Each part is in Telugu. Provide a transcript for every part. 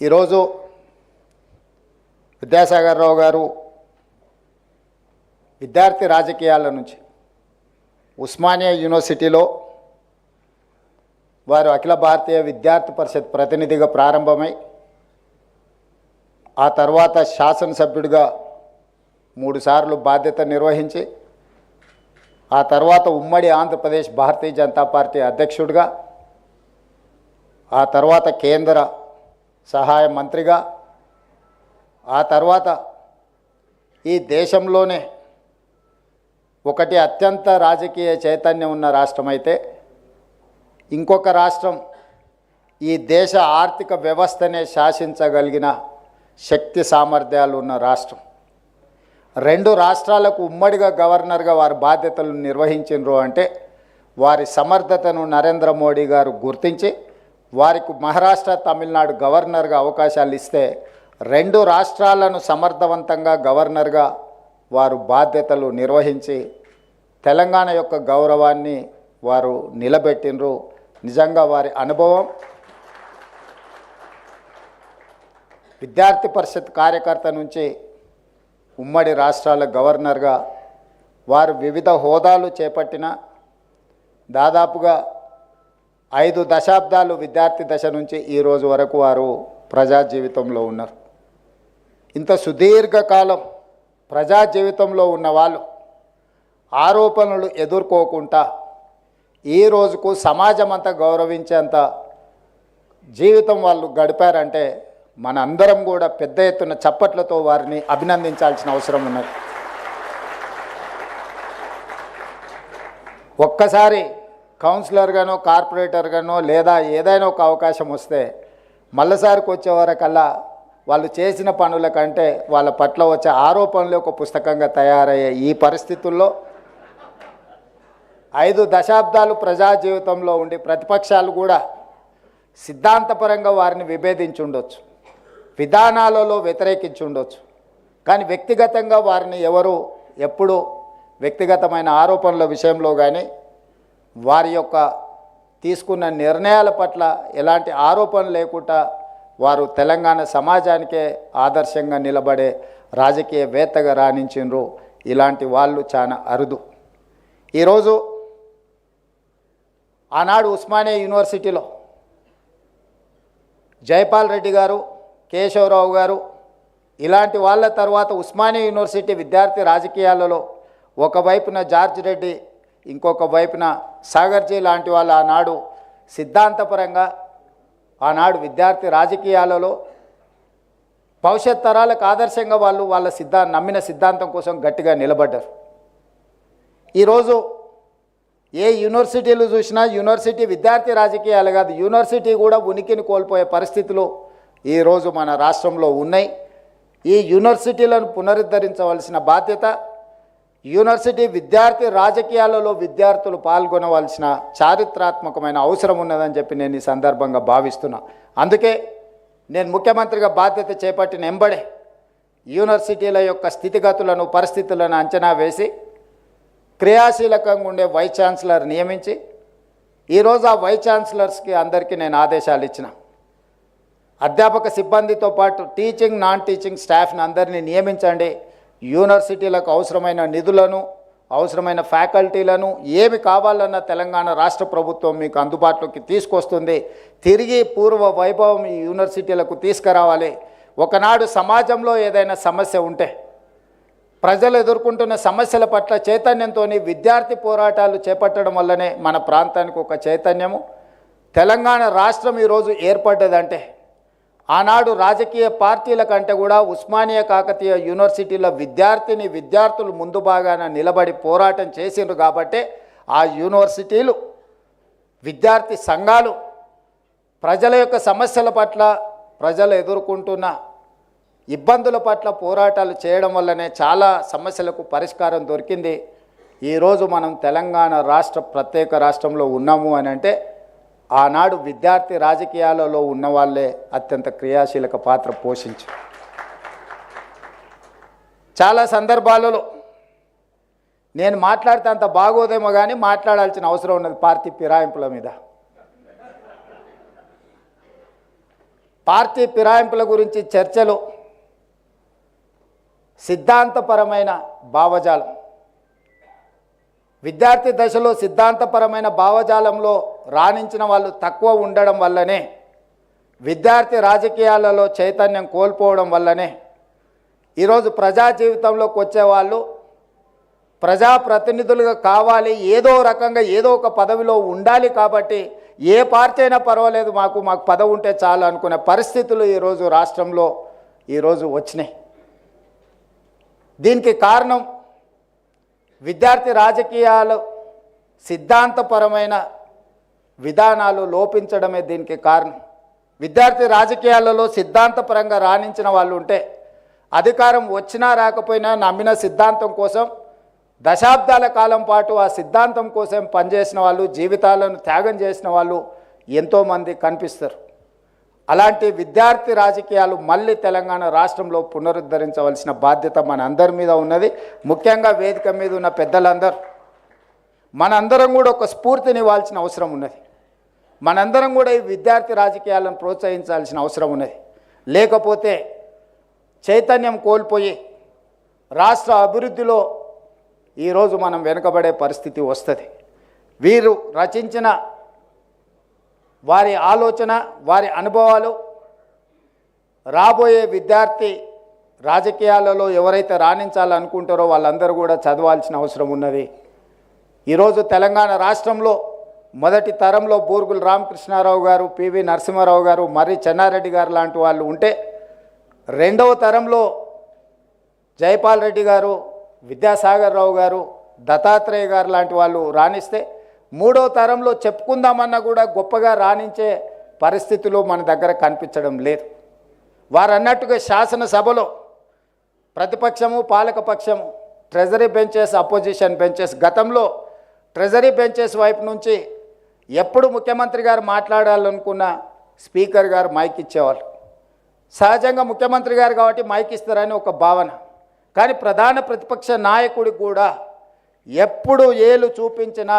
ఈరోజు విద్యాసాగర్ రావు గారు విద్యార్థి రాజకీయాల నుంచి ఉస్మానియా యూనివర్సిటీలో వారు అఖిల భారతీయ విద్యార్థి పరిషత్ ప్రతినిధిగా ప్రారంభమై ఆ తర్వాత శాసనసభ్యుడిగా మూడుసార్లు బాధ్యత నిర్వహించి ఆ తర్వాత ఉమ్మడి ఆంధ్రప్రదేశ్ భారతీయ జనతా పార్టీ అధ్యక్షుడిగా ఆ తర్వాత కేంద్ర సహాయ మంత్రిగా ఆ తర్వాత ఈ దేశంలోనే ఒకటి అత్యంత రాజకీయ చైతన్యం ఉన్న రాష్ట్రం అయితే ఇంకొక రాష్ట్రం ఈ దేశ ఆర్థిక వ్యవస్థనే శాసించగలిగిన శక్తి సామర్థ్యాలు ఉన్న రాష్ట్రం. రెండు రాష్ట్రాలకు ఉమ్మడిగా గవర్నర్గా వారి బాధ్యతలు నిర్వహించినరు అంటే వారి సమర్థతను నరేంద్ర మోడీ గారు గుర్తించి వారికి మహారాష్ట్ర తమిళనాడు గవర్నర్గా అవకాశాలు ఇస్తే రెండు రాష్ట్రాలను సమర్థవంతంగా గవర్నర్గా వారు బాధ్యతలు నిర్వహించి తెలంగాణ యొక్క గౌరవాన్ని వారు నిలబెట్టినరు నిజంగా వారి అనుభవం విద్యార్థి పరిషత్ కార్యకర్త నుంచి ఉమ్మడి రాష్ట్రాల గవర్నర్గా వారు వివిధ హోదాలు చేపట్టిన దాదాపుగా ఐదు దశాబ్దాలు విద్యార్థి దశ నుంచి ఈ రోజు వరకు వారు ప్రజా జీవితంలో ఉన్నారు. ఇంత సుదీర్ఘకాలం ప్రజా జీవితంలో ఉన్న వాళ్ళు ఆరోపణలు ఎదుర్కోకుండా ఈ రోజుకు సమాజం అంతా గౌరవించేంత జీవితం వాళ్ళు గడిపారంటే మన అందరం కూడా పెద్ద ఎత్తున చప్పట్లతో వారిని అభినందించాల్సిన అవసరం ఉన్నది. ఒక్కసారి కౌన్సిలర్గానో కార్పొరేటర్గానో లేదా ఏదైనా ఒక అవకాశం వస్తే మళ్ళసారికి వచ్చేవారకల్లా వాళ్ళు చేసిన పనుల కంటే వాళ్ళ పట్ల వచ్చే ఆరోపణలు ఒక పుస్తకంగా తయారయ్యే ఈ పరిస్థితుల్లో ఐదు దశాబ్దాలు ప్రజా జీవితంలో ఉండి ప్రతిపక్షాలు కూడా సిద్ధాంతపరంగా వారిని విభేదించుండొచ్చు. విధానాలలో వ్యతిరేకించుండొచ్చు. కానీ వ్యక్తిగతంగా వారిని ఎవరు ఎప్పుడు వ్యక్తిగతమైన ఆరోపణల విషయంలో కానీ వారి యొక్క తీసుకున్న నిర్ణయాల పట్ల ఎలాంటి ఆరోపణ లేకుండా వారు తెలంగాణ సమాజానికే ఆదర్శంగా నిలబడే రాజకీయవేత్తగా రాణించిండ్రు ఇలాంటి వాళ్ళు చాలా అరుదు. ఈరోజు ఆనాడు ఉస్మానియా యూనివర్సిటీలో జైపాల్ రెడ్డి గారు కేశవరావు గారు ఇలాంటి వాళ్ళ తర్వాత ఉస్మానియా యూనివర్సిటీ విద్యార్థి రాజకీయాలలో ఒకవైపున జార్జ్ రెడ్డి ఇంకొక వైపున సాగర్జీ లాంటి వాళ్ళు ఆనాడు సిద్ధాంతపరంగా ఆనాడు విద్యార్థి రాజకీయాలలో భవిష్యత్ తరాలకు ఆదర్శంగా వాళ్ళు వాళ్ళ సిద్ధా నమ్మిన సిద్ధాంతం కోసం గట్టిగా నిలబడ్డారు. ఈరోజు ఏ యూనివర్సిటీలు చూసినా యూనివర్సిటీ విద్యార్థి రాజకీయాలు కాదు యూనివర్సిటీ కూడా ఉనికిని కోల్పోయే పరిస్థితులు ఈరోజు మన రాష్ట్రంలో ఉన్నాయి. ఈ యూనివర్సిటీలను పునరుద్ధరించవలసిన బాధ్యత యూనివర్సిటీ విద్యార్థి రాజకీయాలలో విద్యార్థులు పాల్గొనవలసిన చారిత్రాత్మకమైన అవసరం ఉన్నదని చెప్పి నేను ఈ సందర్భంగా భావిస్తున్నా. అందుకే నేను ముఖ్యమంత్రిగా బాధ్యత చేపట్టిన ఎంబడే యూనివర్సిటీల యొక్క స్థితిగతులను పరిస్థితులను అంచనా వేసి క్రియాశీలకంగా ఉండే వైస్ ఛాన్సలర్ నియమించి ఈరోజు ఆ వైస్ ఛాన్సలర్స్కి అందరికీ నేను ఆదేశాలు ఇచ్చిన. అధ్యాపక సిబ్బందితో పాటు టీచింగ్ నాన్ టీచింగ్ స్టాఫ్ని అందరినీ నియమించండి. యూనివర్సిటీలకు అవసరమైన నిధులను అవసరమైన ఫ్యాకల్టీలను ఏమి కావాలన్న తెలంగాణ రాష్ట్ర ప్రభుత్వం మీకు అందుబాటులోకి తీసుకొస్తుంది. తిరిగి పూర్వ వైభవం ఈ యూనివర్సిటీలకు తీసుకురావాలి. ఒకనాడు సమాజంలో ఏదైనా సమస్య ఉంటే ప్రజలు ఎదుర్కొంటున్న సమస్యల పట్ల చైతన్యంతో విద్యార్థి పోరాటాలు చేపట్టడం వల్లనే మన ప్రాంతానికి ఒక చైతన్యము. తెలంగాణ రాష్ట్రం ఈరోజు ఏర్పడ్డదంటే ఆనాడు రాజకీయ పార్టీల కంటే కూడా ఉస్మానియా కాకతీయ యూనివర్సిటీల విద్యార్థిని విద్యార్థులు ముందు భాగాన నిలబడి పోరాటం చేసిండ్రు కాబట్టే ఆ యూనివర్సిటీలు విద్యార్థి సంఘాలు ప్రజల యొక్క సమస్యల పట్ల ప్రజలు ఎదుర్కొంటున్న ఇబ్బందుల పట్ల పోరాటాలు చేయడం వల్లనే చాలా సమస్యలకు పరిష్కారం దొరికింది. ఈరోజు మనం తెలంగాణ రాష్ట్ర ప్రత్యేక రాష్ట్రంలో ఉన్నాము అని అంటే ఆనాడు విద్యార్థి రాజకీయాలలో ఉన్నవాళ్ళే అత్యంత క్రియాశీలక పాత్ర పోషించు. చాలా సందర్భాలలో నేను మాట్లాడితే అంత బాగోదేమో కానీ మాట్లాడాల్సిన అవసరం ఉన్నది పార్టీ ఫిరాయింపుల మీద. పార్టీ ఫిరాయింపుల గురించి చర్చలు సిద్ధాంతపరమైన భావజాలం విద్యార్థి దశలో సిద్ధాంతపరమైన భావజాలంలో రాణించిన వాళ్ళు తక్కువ ఉండడం వల్లనే విద్యార్థి రాజకీయాలలో చైతన్యం కోల్పోవడం వల్లనే ఈరోజు ప్రజా జీవితంలోకి వచ్చేవాళ్ళు ప్రజాప్రతినిధులుగా కావాలి ఏదో రకంగా ఏదో ఒక పదవిలో ఉండాలి కాబట్టి ఏ పార్టీ అయినా పర్వాలేదు మాకు మాకు పదవి ఉంటే చాలు అనుకునే పరిస్థితులు ఈరోజు రాష్ట్రంలో ఈరోజు వచ్చినాయి. దీనికి కారణం విద్యార్థి రాజకీయాలు సిద్ధాంతపరమైన విధానాలు లోపించడమే దీనికి కారణం. విద్యార్థి రాజకీయాలలో సిద్ధాంతపరంగా రాణించిన వాళ్ళు ఉంటే అధికారం వచ్చినా రాకపోయినా నమ్మిన సిద్ధాంతం కోసం దశాబ్దాల కాలం పాటు ఆ సిద్ధాంతం కోసం పనిచేసిన వాళ్ళు జీవితాలను త్యాగం చేసిన వాళ్ళు ఎంతోమంది కనిపిస్తారు. అలాంటి విద్యార్థి రాజకీయాలు మళ్ళీ తెలంగాణ రాష్ట్రంలో పునరుద్ధరించవలసిన బాధ్యత మన అందరి మీద ఉన్నది. ముఖ్యంగా వేదిక మీద ఉన్న పెద్దలందరూ. మనందరం కూడా ఒక స్ఫూర్తిని ఇవ్వాల్సిన అవసరం ఉన్నది. మనందరం కూడా ఈ విద్యార్థి రాజకీయాలను ప్రోత్సహించాల్సిన అవసరం ఉన్నది. లేకపోతే చైతన్యం కోల్పోయి రాష్ట్ర అభివృద్ధిలో ఈరోజు మనం వెనుకబడే పరిస్థితి వస్తుంది. వీరు రచించిన వారి ఆలోచన వారి అనుభవాలు రాబోయే విద్యార్థి రాజకీయాలలో ఎవరైతే రాణించాలనుకుంటారో వాళ్ళందరూ కూడా చదవాల్సిన అవసరం ఉన్నది. ఈరోజు తెలంగాణ రాష్ట్రంలో మొదటి తరంలో బూర్గుల రామకృష్ణారావు గారు పివి నరసింహారావు గారు మర్రి చెన్నారెడ్డి గారు లాంటి వాళ్ళు ఉంటే రెండవ తరంలో జైపాల్ రెడ్డి గారు విద్యాసాగర్ రావు గారు దత్తాత్రేయ గారు లాంటి వాళ్ళు రాణిస్తే మూడో తరంలో చెప్పుకుందామన్నా కూడా గొప్పగా రాణించే పరిస్థితులు మన దగ్గర కనిపించడం లేదు. వారు అన్నట్టుగా శాసనసభలో ప్రతిపక్షము పాలకపక్షము ట్రెజరీ బెంచెస్ అపోజిషన్ బెంచెస్ గతంలో ట్రెజరీ బెంచెస్ వైపు నుంచి ఎప్పుడు ముఖ్యమంత్రి గారు మాట్లాడాలనుకున్న స్పీకర్ గారు మైక్ ఇచ్చేవాళ్ళు. సహజంగా ముఖ్యమంత్రి గారు కాబట్టి మైక్ ఇస్తారని ఒక భావన. కానీ ప్రధాన ప్రతిపక్ష నాయకుడికి కూడా ఎప్పుడు ఏలు చూపించిన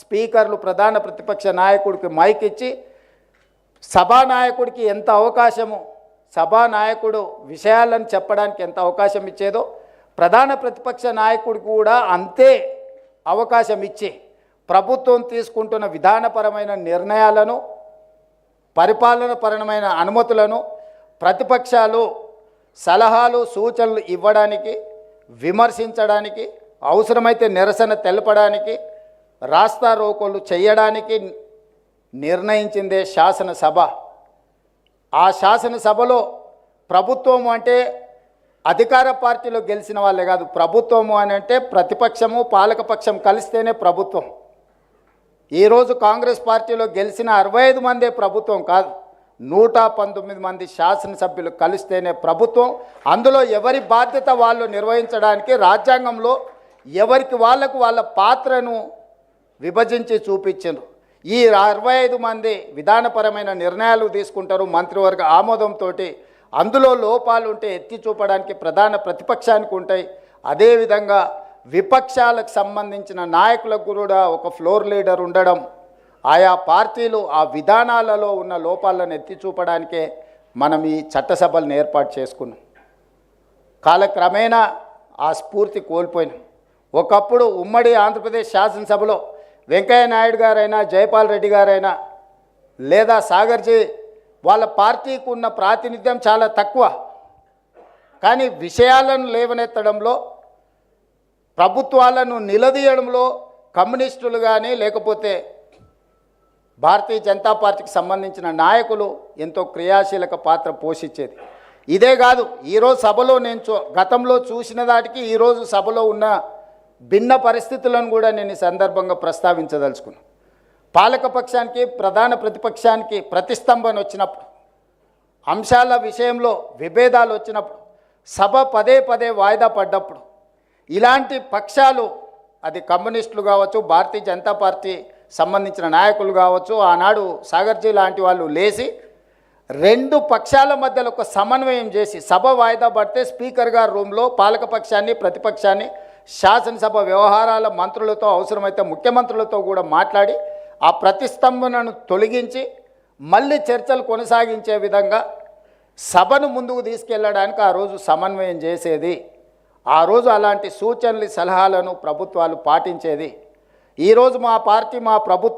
స్పీకర్లు ప్రధాన ప్రతిపక్ష నాయకుడికి మైక్ ఇచ్చి సభానాయకుడికి ఎంత అవకాశము సభానాయకుడు విషయాలను చెప్పడానికి ఎంత అవకాశం ఇచ్చేదో ప్రధాన ప్రతిపక్ష నాయకుడికి కూడా అంతే అవకాశం ఇచ్చి ప్రభుత్వం తీసుకుంటున్న విధానపరమైన నిర్ణయాలను పరిపాలనపరమైన అనుమతులను ప్రతిపక్షాలు సలహాలు సూచనలు ఇవ్వడానికి విమర్శించడానికి అవసరమైతే నిరసన తెలపడానికి రాస్తా రోకోలు చేయడానికి నిర్ణయించిందే శాసనసభ. ఆ శాసనసభలో ప్రభుత్వము అంటే అధికార పార్టీలో గెలిచిన వాళ్ళే కాదు ప్రభుత్వము అని అంటే ప్రతిపక్షము పాలకపక్షం కలిస్తేనే ప్రభుత్వం. ఈరోజు కాంగ్రెస్ పార్టీలో గెలిచిన అరవై ఐదు మందే ప్రభుత్వం కాదు నూట పంతొమ్మిది మంది శాసనసభ్యులు కలిస్తేనే ప్రభుత్వం. అందులో ఎవరి బాధ్యత వాళ్ళు నిర్వహించడానికి రాజ్యాంగంలో ఎవరికి వాళ్ళకు వాళ్ళ పాత్రను విభజించి చూపించారు ఈ అరవై ఐదు మంది విధానపరమైన నిర్ణయాలు తీసుకుంటారు మంత్రివర్గ ఆమోదంతో అందులో లోపాలు ఉంటే ఎత్తి చూపడానికి ప్రధాన ప్రతిపక్షానికి ఉంటాయి. అదేవిధంగా విపక్షాలకు సంబంధించిన నాయకులకు కూడా ఒక ఫ్లోర్ లీడర్ ఉండడం ఆయా పార్టీలు ఆ విధానాలలో ఉన్న లోపాలను ఎత్తి చూపడానికే మనం ఈ చట్టసభలను ఏర్పాటు చేసుకున్నాం. కాలక్రమేణా ఆ స్ఫూర్తి కోల్పోయినాం. ఒకప్పుడు ఉమ్మడి ఆంధ్రప్రదేశ్ శాసనసభలో వెంకయ్య నాయుడు గారైనా జయపాల్ రెడ్డి గారైనా లేదా సాగర్జీ వాళ్ళ పార్టీకి ఉన్న ప్రాతినిధ్యం చాలా తక్కువ. కానీ విషయాలను లేవనెత్తడంలో ప్రభుత్వాలను నిలదీయడంలో కమ్యూనిస్టులు కానీ లేకపోతే భారతీయ జనతా పార్టీకి సంబంధించిన నాయకులు ఎంతో క్రియాశీలక పాత్ర పోషించేది. ఇదే కాదు ఈరోజు సభలో నేను గతంలో చూసిన దాటికి ఈరోజు సభలో ఉన్న భిన్న పరిస్థితులను కూడా నేను ఈ సందర్భంగా ప్రస్తావించదలుచుకున్నాను. పాలకపక్షానికి ప్రధాన ప్రతిపక్షానికి ప్రతిస్తంభన వచ్చినప్పుడు అంశాల విషయంలో విభేదాలు వచ్చినప్పుడు సభ పదే పదే వాయిదా పడ్డప్పుడు ఇలాంటి పక్షాలు అది కమ్యూనిస్టులు కావచ్చు భారతీయ జనతా పార్టీ సంబంధించిన నాయకులు కావచ్చు ఆనాడు సాగర్జీ లాంటి వాళ్ళు లేచి రెండు పక్షాల మధ్యలో ఒక సమన్వయం చేసి సభ వాయిదా పడితే స్పీకర్ గారు రూమ్లో పాలకపక్షాన్ని ప్రతిపక్షాన్ని శాసనసభ వ్యవహారాల మంత్రులతో అవసరమైతే ముఖ్యమంత్రులతో కూడా మాట్లాడి ఆ ప్రతిస్తంభనను తొలగించి మళ్ళీ చర్చలు కొనసాగించే విధంగా సభను ముందుకు తీసుకెళ్ళడానికి ఆ రోజు సమన్వయం చేసేది. ఆ రోజు అలాంటి సూచనలు సలహాలను ప్రభుత్వాలు పాటించేది. ఈరోజు మా పార్టీ మా ప్రభుత్వం